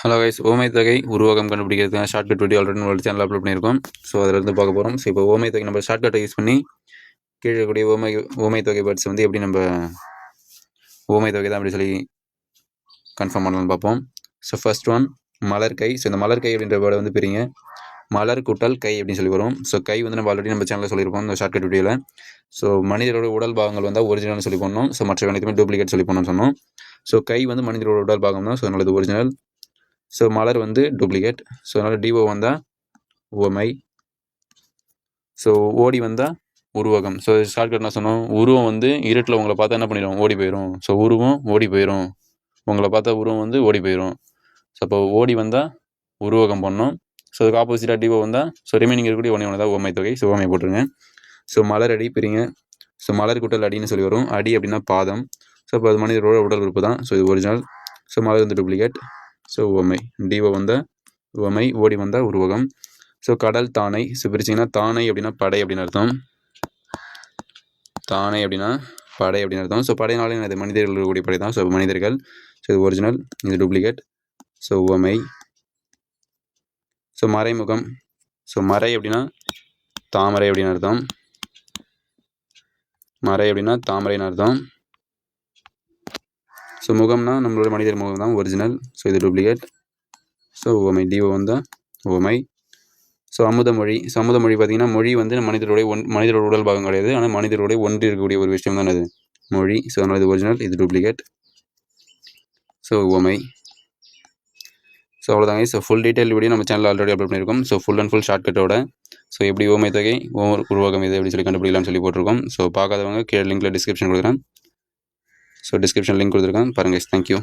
Hello guys ஓமை தொகை உருவகம் கண்டுபிடிக்கிறதுக்கான ஷார்ட்கட் வீடியோ ஆல்ரெடி நம்ம சேனல் அப்லோட் பண்ணியிருக்கோம். ஸோ அதிலிருந்து பார்க்க போகிறோம் ஸோ இப்போ ஓமை தொகை நம்ம ஷார்ட்கட்டை யூஸ் பண்ணி கீழே இருக்கக்கூடிய ஓமை ஓமை தொகை பேர்ட்ஸ் வந்து எப்படி நம்ம ஓமை தொகை தான் அப்படி சொல்லி கன்ஃபார்ம் பண்ணலாம்னு பார்ப்போம். ஸோ ஃபர்ஸ்ட் ஒன் மலர் கை. ஸோ இந்த மலர் கை அப்படின்ற வேர்டை வந்து பிரிங்க. மலர் கூட்டல் கை அப்படின்னு சொல்லி வரும். ஸோ கை வந்து நம்ம ஆல்ரெடி நம்ம சேனலில் சொல்லியிருப்போம் இந்த ஷார்ட்கட் வீடியோவில் ஸோ மனிதரோட உடல் பாகங்கள் வந்து ஒரிஜினல்னு சொல்லி பண்ணோம் ஸோ மற்ற அனைத்துமே டூப்ளிகேட் சொல்லி பண்ணோம்னு சொன்னோம். ஸோ கை வந்து மனிதரோட உடல் பாகம் தான் ஸோ நல்லது ஒரிஜினல் ஸோ மலர் வந்து டூப்ளிகேட் ஸோ அதனால் டிஓ வந்தால் உவமை ஸோ ஓடி வந்தால் உருவகம் ஸோ ஷார்ட்கட் நான் சொன்னோம் உருவம் வந்து இருட்டில் உங்களை பார்த்தா என்ன பண்ணிடும் ஓடி போயிடும் ஸோ உருவம் ஓடி போயிடும் உங்களை பார்த்தா உருவம் வந்து ஓடி போயிடும் ஸோ அப்போ ஓடி வந்தால் உருவகம் பண்ணோம் ஸோ அதுக்கு ஆப்போசிட்டாக டிஓ வந்தால் ஸோ ரிமைனிங் இருக்கக்கூடிய ஒன்றே ஒன்று தான் ஓமை தொகை ஸோ ஓமை போட்டுருங்க ஸோ மலர் அடி பிரிங்க ஸோ மலர் குட்டல் அடின்னு சொல்லி வரும் அடி அப்படின்னா பாதம் ஸோ அப்போ அது மனிதரோட உடல் உறுப்பு தான் ஸோ இது ஒரிஜினல் ஸோ மலர் வந்து டூப்ளிகேட் ஸோ உவமை. டிஓ வந்த உவமை ஓடி வந்தால் உருவகம். ஸோ கடல் தானை ஸோ பிரிச்சிங்கன்னா தானை அப்படின்னா படை அப்படின்னு அர்த்தம். தானை அப்படின்னா படை அப்படின்னு அர்த்தம். ஸோ படைனாலே எனது மனிதர்கள் இருக்கக்கூடிய படை தான். ஸோ மனிதர்கள். ஸோ இது ஒரிஜினல் இது டூப்ளிகேட் ஸோ உவமை. ஸோ மறைமுகம். ஸோ மறை அப்படின்னா தாமரை அப்படின்னு அர்த்தம். மறை அப்படின்னா தாமரைன்னு அர்த்தம். ஸோ முகம்னா நம்மளோட மனிதர் முகம் தான் ஒரிஜினல் ஸோ இது டூப்ளிகேட் ஸோ உவமை டிஓ வந்தால் உவமை. ஸோ அமுதமொழி ஸோ அமுதமொழி பார்த்தீங்கன்னா மொழி வந்து மனிதருடைய ஒன் மனிதரோட உடல் பாகம் கிடையாது. ஆனால் மனிதருடைய ஒன்று இருக்கக்கூடிய ஒரு விஷயம் தான் அது. மொழி. ஸோ அதனால் இது ஒரிஜினல் இது டூப்ளிகேட் ஸோ உவமை. ஸோ அவ்வளோதாங்க ஸோ ஃபுல் டீட்டெயில் வீடியோ நம்ம சேனல் ஆல்ரெடி அப்லோட் பண்ணியிருக்கோம். ஸோ ஃபுல் அண்ட் ஃபுல் ஷார்ட்கட்டோட ஸோ எப்படி ஓமை தொகை ஓ- உருவகம் இது எப்படி சொல்லி கண்டுபிடிக்கலாம்னு சொல்லி போட்டிருக்கோம். ஸோ பார்க்காதவங்க கீழே லிங்க்கில் டிஸ்கிரிப்ஷன் கொடுக்குறேன். ஸோ டிஸ்கிரிப்ஷன் லிங்க் கொடுத்துருக்கேன். பாருங்கள் தேங்க்யூ